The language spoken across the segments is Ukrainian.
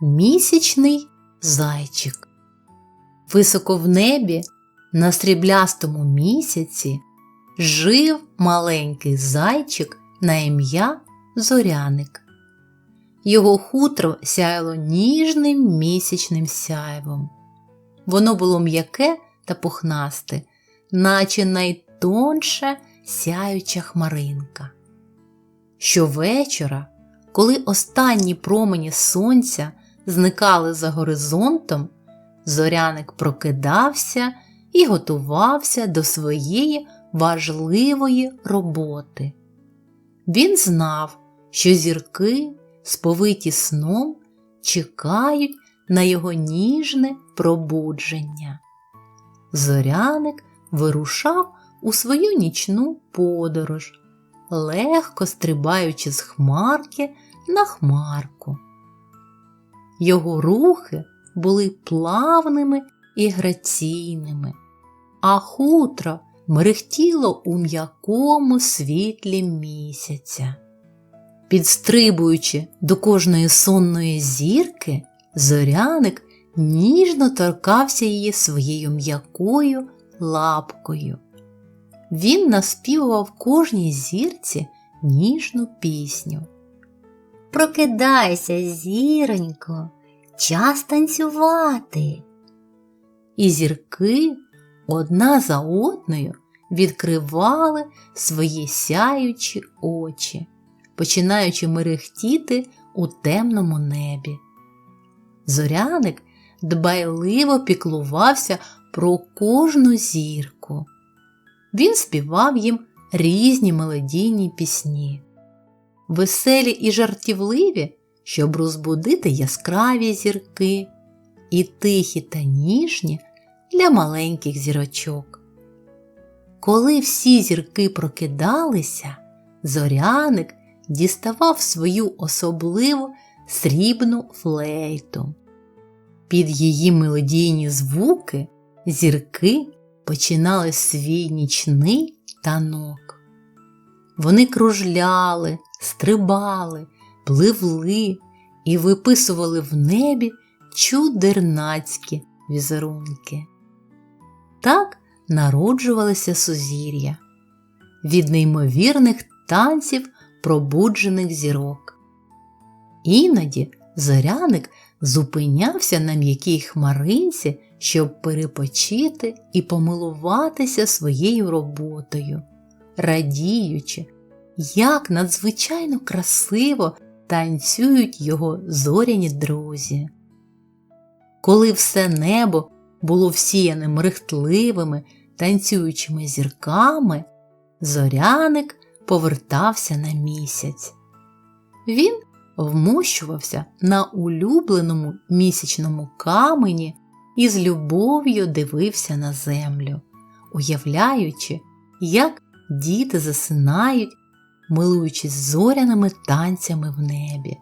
Місячний зайчик. Високо в небі на сріблястому місяці жив маленький зайчик на ім'я Зоряник. Його хутро сяяло ніжним місячним сяйвом. Воно було м'яке та пухнасте, наче найтонша сяюча хмаринка. Щовечора, коли останні промені сонця зникали за горизонтом, зоряник прокидався і готувався до своєї важливої роботи. Він знав, що зірки, сповиті сном, чекають на його ніжне пробудження. Зоряник вирушав у свою нічну подорож, легко стрибаючи з хмарки на хмарку. Його рухи були плавними і граційними, а хутро мерехтіло у м'якому світлі місяця. Підстрибуючи до кожної сонної зірки, зоряник ніжно торкався її своєю м'якою лапкою. Він наспівував кожній зірці ніжну пісню. Прокидайся, зіронько, час танцювати. І зірки одна за одною відкривали свої сяючі очі, починаючи мерехтіти у темному небі. Зоряник дбайливо піклувався про кожну зірку. Він співав їм різні мелодійні пісні, веселі і жартівливі, щоб розбудити яскраві зірки, і тихі та ніжні для маленьких зірочок. Коли всі зірки прокидалися, зоряник діставав свою особливу срібну флейту. Під її мелодійні звуки зірки починали свій нічний танок. Вони кружляли, стрибали, пливли і виписували в небі чудернацькі візерунки. Так народжувалися сузір'я від неймовірних танців пробуджених зірок. Іноді зоряник зупинявся на м'якій хмаринці, щоб перепочити і помилуватися своєю роботою, радіючи, як надзвичайно красиво танцюють його зоряні друзі. Коли все небо було всіяне мерехтливими, танцюючими зірками, зоряник повертався на місяць. Він вмощувався на улюбленому місячному камені і з любов'ю дивився на землю, уявляючи, як діти засинають, милуючись зоряними танцями в небі.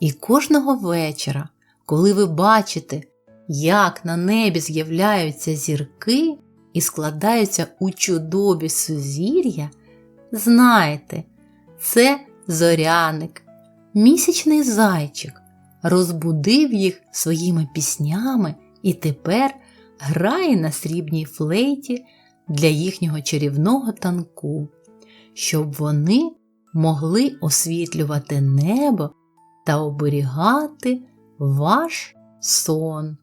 І кожного вечора, коли ви бачите, як на небі з'являються зірки і складаються у чудові сузір'я, знайте, це зоряник, місячний зайчик розбудив їх своїми піснями і тепер грає на срібній флейті для їхнього чарівного танку, щоб вони могли освітлювати небо та оберігати ваш сон.